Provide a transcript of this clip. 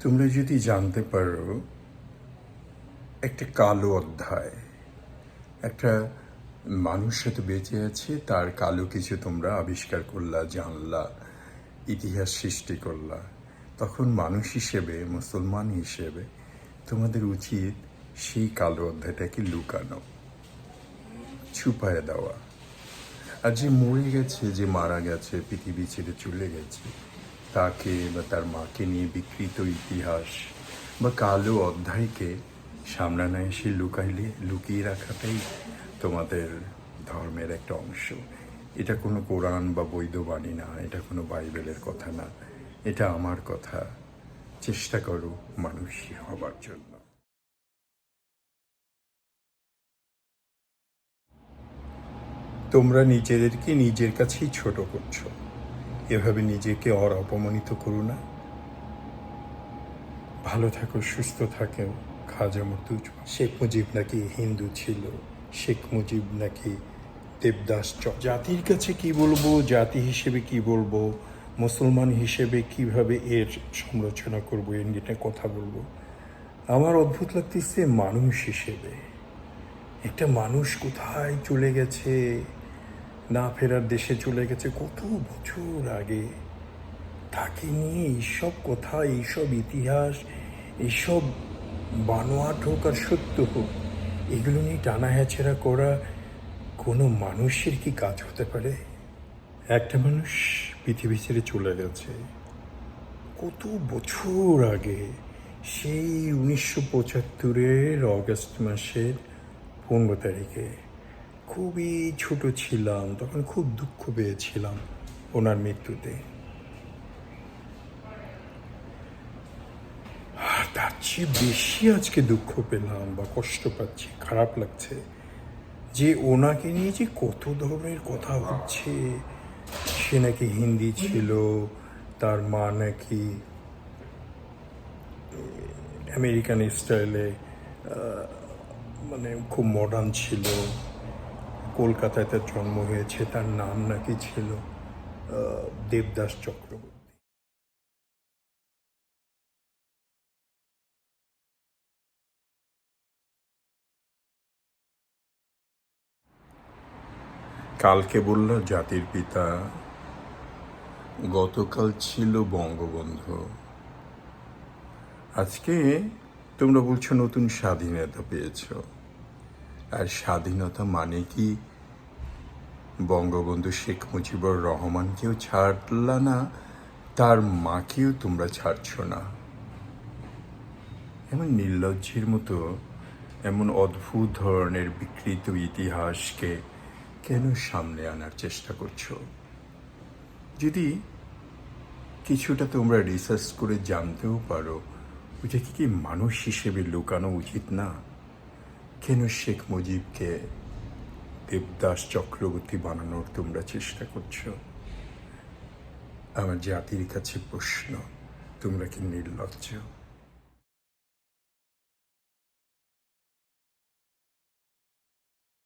তোমরা যদি জানতে পারো, একটা কালো অধ্যায়। একটা মানুষ সাথে বেঁচে আছে, তার কালো কিছু তোমরা আবিষ্কার করলা, জানলা, ইতিহাস সৃষ্টি করলা। তখন মানুষ হিসেবে, মুসলমান হিসেবে, তোমাদের উচিত সেই কালো অধ্যায়টাকে লুকানো, ছুপায় দেওয়া। আর যে মরে গেছে, যে মারা গেছে, পৃথিবী ছেড়ে চলে গেছে তাকে বা তার মাকে নিয়ে বিকৃত ইতিহাস বা কালো অধ্যায়কে সামলানা এসে লুকাইলে লুকিয়ে রাখাটাই তোমাদের ধর্মের একটা অংশ এটা কোনো কোরআন বা বৈধ বাণী না এটা কোনো বাইবেলের কথা না এটা আমার কথা চেষ্টা করো মানুষই হবার জন্য তোমরা নিজেদেরকে নিজের কাছেই ছোট করছ এভাবে নিজেকে অর অপমানিত করো না। ভালো থাকো, সুস্থ থাকো, খাজা মতুজ শেখ মুজিব নাকি হিন্দু ছিল, শেখ মুজিব নাকি দেবদাস জাতির কাছে কি বলব, জাতি হিসেবে কি বলব, মুসলমান হিসেবে কীভাবে এর সমালোচনা করব এর নিয়ে কথা বলব। আমার অদ্ভুত লাগতেছে মানুষ হিসেবে। একটা মানুষ কোথায় চলে গেছে? না ফেরার দেশে চলে গেছে কত বছর আগে। তাকে নিয়ে এইসব কথা, এইসব ইতিহাস, এইসব বানোয়াট হোক আর সত্য হোক, এগুলো নিয়ে টানা হ্যাচেরা করা কোনো মানুষের কি কাজ হতে পারে? একটা মানুষ পৃথিবী ছেড়ে চলে গেছে। কত বছর আগে, সেই উনিশশো পঁচাত্তরের অগস্ট মাসের পনেরো তারিখে। খুবই ছোট ছিলাম, তখন খুব দুঃখ পেয়েছিলাম ওনার মৃত্যুতে। তার চেয়ে বেশি আজকে দুঃখ পেলাম বা কষ্ট পাচ্ছি, খারাপ লাগছে যে ওনাকে নিয়ে যে কত ধরনের কথা হচ্ছে। সে নাকি হিন্দি ছিল, তার মা নাকি আমেরিকান স্টাইলে মানে খুব মডার্ন ছিল। কলকাতায় তার জন্ম হয়েছে, তার নাম নাকি ছিল দেবদাস চক্রবর্তী। কালকে বলল, জাতির পিতা, গতকাল ছিল বঙ্গবন্ধু। আজকে তোমরা বলছো নতুন স্বাধীনতা পেয়েছ। আর স্বাধীনতা মানে কি? বঙ্গবন্ধু শেখ মুজিবুর রহমানকেও ছাড়লা না, তার মাকেও তোমরা ছাড়ছ না। এমন নির্লজ্জের মতো, এমন অদ্ভুত ধরনের বিকৃত ইতিহাসকে কেন সামনে আনার চেষ্টা করছ? যদি কিছুটা তোমরা রিসার্চ করে জানতেও পারো ওইটাকে কি মানুষ হিসেবে লুকানো উচিত না? কেন শেখ মুজিবকে দেবদাস চক্রবর্তী বানানোর তোমরা চেষ্টা করছ আমার জাতির কাছে প্রশ্ন তোমরা কি নির্লজ্জ